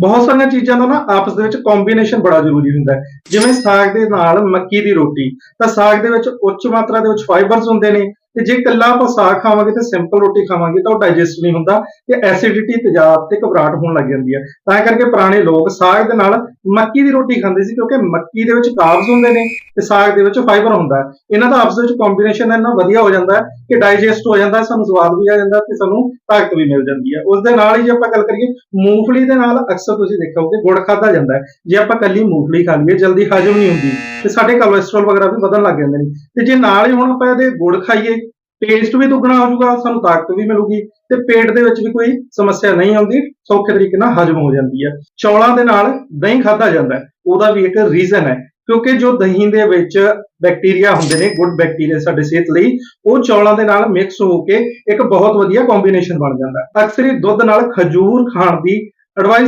ਬਹੁਤ ਸਾਰੀਆਂ ਚੀਜ਼ਾਂ ਦਾ ਨਾ ਆਪਸ ਦੇ ਵਿੱਚ ਕੰਬੀਨੇਸ਼ਨ ਬੜਾ ਜ਼ਰੂਰੀ ਹੁੰਦਾ ਹੈ। ਜਿਵੇਂ ਸਾਗ ਦੇ ਨਾਲ ਮੱਕੀ ਦੀ ਰੋਟੀ, ਤਾਂ ਸਾਗ ਦੇ ਵਿੱਚ ਉੱਚ ਮਾਤਰਾ ਦੇ ਵਿੱਚ ਫਾਈਬਰਸ ਹੁੰਦੇ ਨੇ ਤੇ ਜੇ ਇਕੱਲਾ ਆਪਾਂ ਸਾਗ ਖਾਵਾਂਗੇ ਤੇ ਸਿੰਪਲ ਰੋਟੀ ਖਾਵਾਂਗੇ ਤਾਂ ਉਹ ਡਾਈਜੈਸਟ ਨਹੀਂ ਹੁੰਦਾ ਤੇ ਐਸਿਡਿਟੀ ਤੇਜ਼ਾਬ ਤੇ ਘਬਰਾਹਟ ਹੋਣ ਲੱਗ ਜਾਂਦੀ ਹੈ ਤਾਂ ਕਰਕੇ ਪੁਰਾਣੇ ਲੋਕ ਸਾਗ ਦੇ ਨਾਲ ਮੱਕੀ ਦੀ ਰੋਟੀ ਖਾਂਦੇ ਸੀ ਕਿਉਂਕਿ ਮੱਕੀ ਦੇ ਵਿੱਚ ਕਾਰਬਸ ਹੁੰਦੇ ਨੇ ਤੇ ਸਾਗ ਦੇ ਵਿੱਚ ਫਾਈਬਰ ਹੁੰਦਾ। ਇਹਨਾਂ ਦਾ ਆਪਸ ਵਿੱਚ ਕੰਬੀਨੇਸ਼ਨ ਇੰਨਾ ਵਧੀਆ ਹੋ ਜਾਂਦਾ ਕਿ ਡਾਈਜੈਸਟ ਹੋ ਜਾਂਦਾ, ਸਾਨੂੰ ਸਵਾਦ ਵੀ ਆ ਜਾਂਦਾ ਤੇ ਸਾਨੂੰ ਤਾਕਤ ਵੀ ਮਿਲ ਜਾਂਦੀ ਹੈ ਉਸ ਦੇ ਨਾਲ ਹੀ ਜੇ ਆਪਾਂ ਗੱਲ ਕਰੀਏ, ਮੂੰਗਫਲੀ ਦੇ ਨਾਲ ਅਕਸਰ ਤੁਸੀਂ ਦੇਖੋਗੇ ਗੁੜ ਖਾਦਾ ਜਾਂਦਾ ਹੈ। ਜੇ ਆਪਾਂ ਕੱਲੀ ਮੂੰਗਫਲੀ ਖਾ ਲਈਏ, ਜਲਦੀ ਹਜਮ ਨਹੀਂ ਹੁੰਦੀ ਤੇ ਸਾਡੇ ਕੋਲੇਸਟ੍ਰੋਲ ਵਗੈਰਾ ਵੀ ਵਧਣ ਲੱਗ ਜਾਂਦੇ ਨੇ। ਤੇ ਜੇ ਨਾਲ ਹੀ ਹੁਣ ਆਪਾਂ ਇਹਦੇ ਗੁੜ ਖਾਈਏ ਟੇਸਟ ਵੀ ਦੁੱਗਣਾ ਹੋ ਜਾਊਗਾ, ਸਾਨੂੰ ਤਾਕਤ ਵੀ ਮਿਲੂਗੀ ਤੇ ਪੇਟ ਦੇ ਵਿੱਚ ਵੀ ਕੋਈ ਸਮੱਸਿਆ ਨਹੀਂ ਆਉਂਦੀ, ਸੌਖੇ ਤਰੀਕੇ ਨਾਲ ਹਜਮ ਹੋ ਜਾਂਦੀ ਹੈ। ਚੌਲਾਂ ਦੇ ਨਾਲ ਦਹੀਂ ਖਾਦਾ ਜਾਂਦਾ ਉਹਦਾ ਵੀ ਇੱਕ ਰੀਜ਼ਨ ਹੈ, ਕਿਉਂਕਿ ਜੋ ਦਹੀਂ ਦੇ ਵਿੱਚ ਬੈਕਟੀਰੀਆ ਹੁੰਦੇ ਨੇ ਗੁੱਡ ਬੈਕਟੀਰੀਆ ਸਾਡੇ ਸਿਹਤ ਲਈ, ਉਹ ਚੌਲਾਂ ਦੇ ਨਾਲ ਮਿਕਸ ਹੋ ਕੇ ਇੱਕ ਬਹੁਤ ਵਧੀਆ ਕੰਬੀਨੇਸ਼ਨ ਬਣ ਜਾਂਦਾ ਅਕਸਰ ਹੀ ਦੁੱਧ ਨਾਲ ਖਜੂਰ ਖਾਣ ਦੀ ਐਡਵਾਈਸ